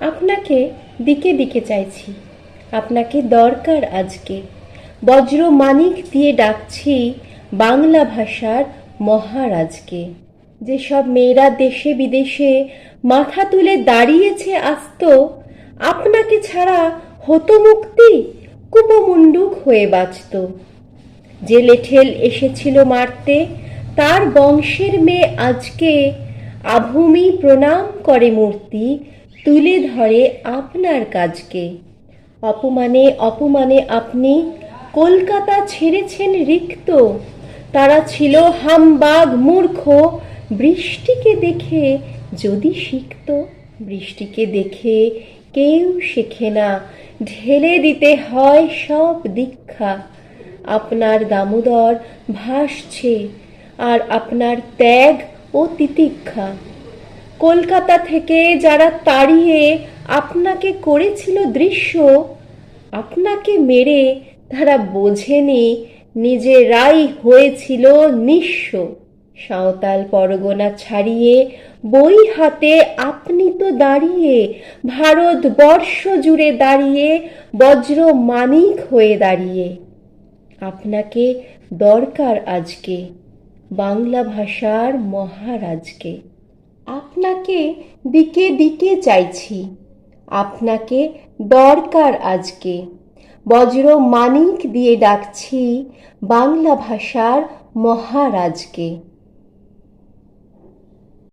আপনাকে দিকে দিকে চাইছি। আপনাকে দরকার আজকে। বজ্র মানিক দিয়ে ডাকছি বাংলা ভাষার মহারাজকে। যেসব মেয়েরা দেশে বিদেশে মাথা তুলে দাঁড়িয়েছে আস্ত, আপনাকে ছাড়া হতো মুক্তি কুপমুন্ডুক হয়ে বাঁচত। যে লেঠেল এসেছিল মারতে, তার বংশের মেয়ে আজকে আভূমি প্রণাম করে মূর্তি তুলে ধরে আপনার কাজকে। অপমানে অপমানে আপনি কলকাতা ছেড়েছেন রিক্ত। তারা ছিল হামবাগ মূর্খ। বৃষ্টিকে দেখে যদি শিখত, বৃষ্টিকে দেখে কেউ শেখে না। ঢেলে দিতে হয় সব দীক্ষা। আপনার দামোদর ভাসছে, আর আপনার ত্যাগ ও তিতিক্ষা। কলকাতা থেকে যারা তাড়িয়ে আপনাকে করেছিল দৃশ্য, আপনাকে মেরে তারা বোঝেনি নিজেরাই হয়েছিল নিঃস্ব। সাঁওতাল পরগনা ছাড়িয়ে বই হাতে আপনি তো দাঁড়িয়ে, ভারতবর্ষ জুড়ে দাঁড়িয়ে বজ্র মানিক হয়ে দাঁড়িয়ে। আপনাকে দরকার আজকে, বাংলা ভাষার মহারাজকে। আপনাকে দিকে দিকে চাইছি। আপনাকে দরকার আজকে। বজ্র মানিক দিয়ে ডাকছি বাংলা ভাষার মহারাজকে।